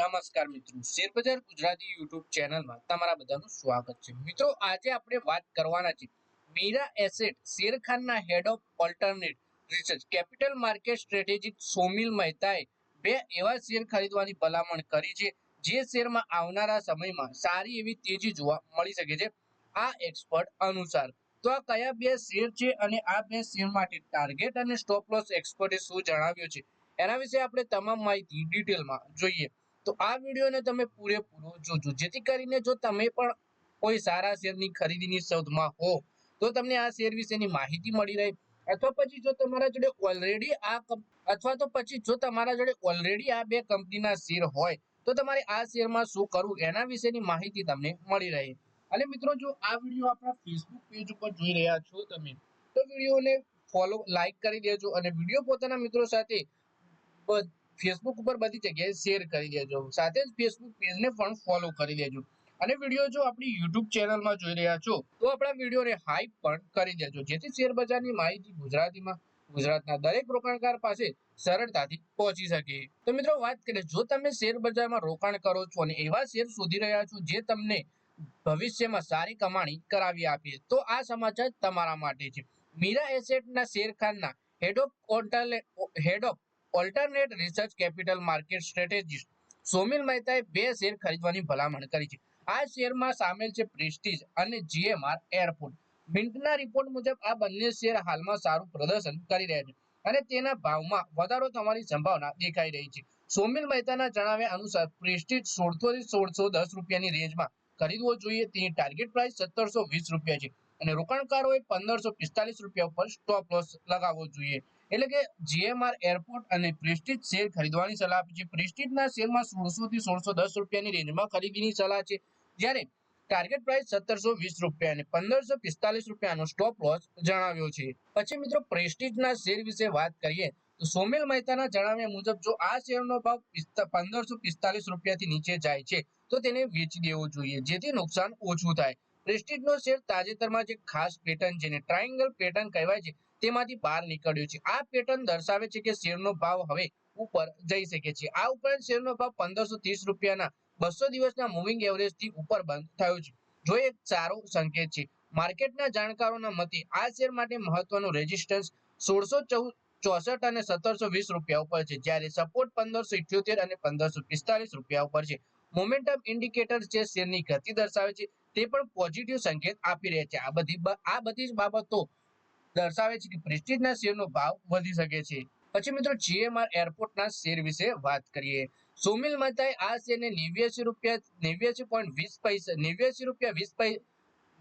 નમસ્કાર મિત્રો. શેરબજાર ગુજરાતી યુટ્યુબ ચેનલમાં તમારા બધાનું સ્વાગત છે. મિત્રો, આજે આપણે વાત કરવાના છે Mirae asset, શેરખાનના head of alternate research capital market strategic Somil મહેતાએ બે એવા શેર ખરીદવાની ભલામણ કરી છે, જે શેરમાં આવનારા સમયમાં સારી એવી તેજી જોવા મળી શકે છે. આ એક્સપર્ટ અનુસાર, તો આ કયા બે શેર છે અને આ બે શેર માટે ટાર્ગેટ અને સ્ટોપ લોસ એક્સપર્ટે શું જણાવ્યું છે? એના વિશે આપણે તમામ માહિતી ડિટેલમાં જોઈએ. તો આ વિડીયોને તમે પૂરેપૂરો જોજો. જેથી કરીને જો તમે પણ કોઈ સારા શેરની ખરીદીની શોધમાં હો, તો તમને આ શેર વિશેની માહિતી મળી રહે. અથવા પછી જો તમારા જોડે ઓલરેડી આ અથવા તો પછી જો તમારા જોડે ઓલરેડી આ બે કંપનીના શેર હોય, તો તમારે આ શેરમાં શું કરવું એના વિશેની માહિતી તમને મળી રહે. અને મિત્રો, જો આ વીડિયો આપણા ફેસબુક પેજ ઉપર જોઈ રહ્યા છો તમે, તો વિડીયોને ફોલો લાઈક કરી દેજો અને વીડિયો પોતાના મિત્રો સાથે ફેસબુક ઉપર બધી જગ્યાએ શેર કરી દેજો. સાથે જ ફેસબુક પેજને પણ ફોલો કરી દેજો. અને વીડિયો જો આપણી યુટ્યુબ ચેનલમાં જોઈ રહ્યા છો, તો આપણા વિડીયોને હાઈપ પણ કરી દેજો. જેથી શેર માહિતી ગુજરાતીમાં, ગુજરાતના દરેક રોકાણકાર પાસે સરળતાથી પહોંચી શકે. તો મિત્રો વાત કરીએ, જો તમે શેર બજારમાં રોકાણ કરો છો અને એવા શેર શોધી રહ્યા છો જે તમને ભવિષ્યમાં સારી કમાણી કરાવી આપે, તો આ સમાચાર તમારા માટે છે. મીરા એસેટના શેરખાનના head of head of alternate research capital market strategist Somil મહેતાએ બે શેર ખરીદવાની ભલામણ કરી છે. આ શેરમાં સામેલ છે પ્રેસ્ટીજ અને જીએમઆર એરપોર્ટ. મિન્ટના રિપોર્ટ મુજબ આ બંને શેર હાલમાં સારું પ્રદર્શન કરી રહ્યા છે અને તેના ભાવમાં વધારો થવાની સંભાવના દેખાઈ રહી છે. સોમિલ મહેતાના જણાવ્યા અનુસાર પ્રેસ્ટીજ સોળસો થી સોળસો દસ રૂપિયાની રેન્જમાં ખરીદવો જોઈએ. તેની ટાર્ગેટ પ્રાઇસ સત્તરસો વીસ રૂપિયા છે. અને રોકાણકારોએ પંદરસો પિસ્તાલીસ રૂપિયા ઉપર સ્ટોપ લોસ લગાવવો જોઈએ. એટલે કે જીએમઆર એરપોર્ટ અને પ્રેસ્ટીજ શેર ખરીદવાની સલાહ આપી છે. પ્રેસ્ટીજના શેરમાં સોળસો થી સોળસો દસ રૂપિયાની રેન્જમાં ખરીદીની સલાહ છે. જ્યારે ટાર્ગેટ પ્રાઇસ સત્તરસો વીસ રૂપિયા અને પંદરસો પિસ્તાલીસ રૂપિયાનો સ્ટોપ લોસ જણાવ્યો છે. પછી મિત્રો પ્રેસ્ટીજના શેર વિશે વાત કરીએ, તો સોમેલ મહેતાના જણાવ્યા મુજબ જો આ શેરનો ભાવ પંદરસો પિસ્તાલીસ રૂપિયાથી નીચે જાય છે, તો તેને વેચી દેવો જોઈએ, જેથી નુકસાન ઓછું થાય. પ્રેસ્ટીજનો શેર તાજેતરમાં જે ખાસ પેટર્ન જેને ટ્રાયંગલ પેટર્ન કહેવાય છે. તેમાંથી બહાર નીકળ્યો છે. આ પેટર્ન દર્શાવે છે કે શેરનો ભાવ હવે ઉપર જઈ શકે છે. આ ઉપરાંત શેરનો ભાવ પંદરસો રૂપિયાના બસો દિવસના મૂવિંગ એવરેજથી ઉપર બંધ થયો છે. જો એક સારો સંકેત છે. માર્કેટના જાણકારોના મતે આ શેર માટે મહત્વનું રેઝિસ્ટન્સ સોળસો ચૌદ ચોસઠ અને સત્તરસો વીસ રૂપિયા ઉપર છે. જ્યારે સપોર્ટ પંદરસો ઇઠ્યોતેર અને પંદરસો પિસ્તાલીસ રૂપિયા ઉપર છે. મોમેન્ટમ ઇન્ડિકેટર જે શેરની ગતિ દર્શાવે છે તે પણ પોઝિટિવ સંકેત આપી રહ્યા છે. આ બધી આ બધી જ બાબતો દર્શાવે છે કે પ્રેસ્ટીજના શેરનો ભાવ વધી શકે છે. પછી મિત્રો જીએમઆર એરપોર્ટના શેર વિશે વાત કરીએ. સુમિલ મહેતાએ આ શેરને નેવ્યાસી રૂપિયા નેવ્યાસી પોઈન્ટ વીસ પૈસા નેવ્યાસી રૂપિયા વીસ પૈસા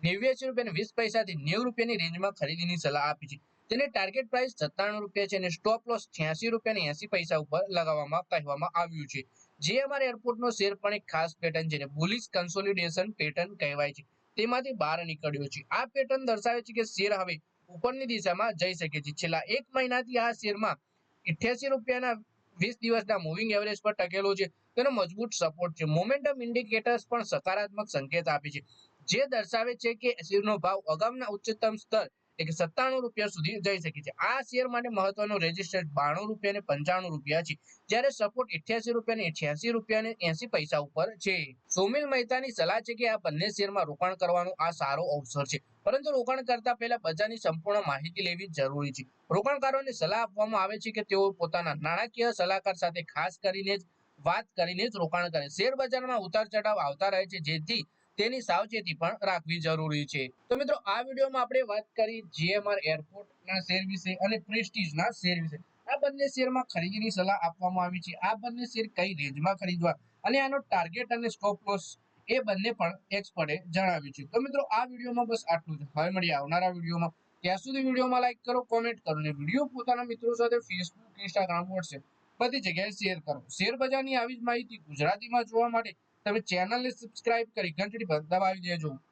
નેવ્યાસી રૂપિયા વીસ પૈસાથી નેવું રૂપિયાની રેન્જમાં ખરીદીની સલાહ આપી છે. તેને ટાર્ગેટ પ્રાઇસ સત્તાણું રૂપિયા છે અને સ્ટોપ લોસ છ્યાસી રૂપિયા ને એસી પૈસા ઉપર લગાવવામાં કહેવામાં આવ્યું છે. જીએમઆર એરપોર્ટનો શેર પણ એક ખાસ પેટર્ન છે બુલિશ કન્સોલિડેશન પેટર્ન કહેવાય છે. તેમાંથી બહાર નીકળ્યો છે. આ પેટર્ન દર્શાવે છે કે શેર હવે ઉપરની દિશામાં જઈ શકે છે. છેલ્લા એક મહિનાથી આ શેરમાં ઇઠ્યાસી રૂપિયાના વીસ દિવસના મૂવિંગ એવરેજ પર ટકેલો છે. તેનો મજબૂત સપોર્ટ છે. મોમેન્ટમ ઇન્ડિકેટર્સ પણ સકારાત્મક સંકેત આપે છે. જે દર્શાવે છે કે શેરનો ભાવ અગાઉના ઉચ્ચતમ સ્તર કે સત્તાણું રૂપિયા સુધી જઈ શકે છે. આ શેર માટે મહત્વનો રેજિસ્ટર્ડ બાણું રૂપિયા ને પંચાણું રૂપિયા છે. જ્યારે સપોર્ટ અઠ્યાસી રૂપિયા ને અઠ્યાસી રૂપિયા ને એસી પૈસા ઉપર છે. સુમિલ મહેતાની સલાહ છે કે આ બંને શેરમાં રોકાણ કરવાનો આ સારો અવસર છે. પરંતુ રોકાણ કરતા પહેલા બજારની સંપૂર્ણ માહિતી લેવી જરૂરી છે. રોકાણકારોને સલાહ આપવામાં આવે છે કે તેઓ પોતાના નાણાકીય સલાહકાર સાથે ખાસ કરીને જ વાત કરીને જ રોકાણ કરે. શેર બજારમાં ઉતાર ચઢાવ આવતા રહે છે. જેથી તેની સાવચેતી પણ રાખવી જરૂરી છે. તો મિત્રો, આ વિડીયોમાં આપણે વાત કરી જીએમઆર એરપોર્ટના શેર વિશે અને પ્રેસ્ટીજના શેર વિશે. આ બંને શેરમાં ખરીદીની સલાહ આપવામાં આવી છે. આ બંને શેર કઈ રેન્જમાં ખરીદવા અને આનો ટાર્ગેટ અને સ્કોપ લોસ એ બંને પણ એક્સપર્ટે જણાવ્યું છે. તો મિત્રો, આ વિડીયોમાં બસ આટલું જ. હવે મળીએ આવનારા વિડીયોમાં. ત્યાં સુધી વિડીયોમાં લાઈક કરો કોમેન્ટ કરો અને વીડિયો પોતાના મિત્રો સાથે ફેસબુક ઇન્સ્ટાગ્રામ વોટ્સએપ બધી જગ્યાએ શેર કરો. શેર બજારની આવી જ માહિતી ગુજરાતીમાં જોવા માટે તમે ચેનલને સબસ્ક્રાઇબ કરી ઘંટડી પર દબાવી દેજો.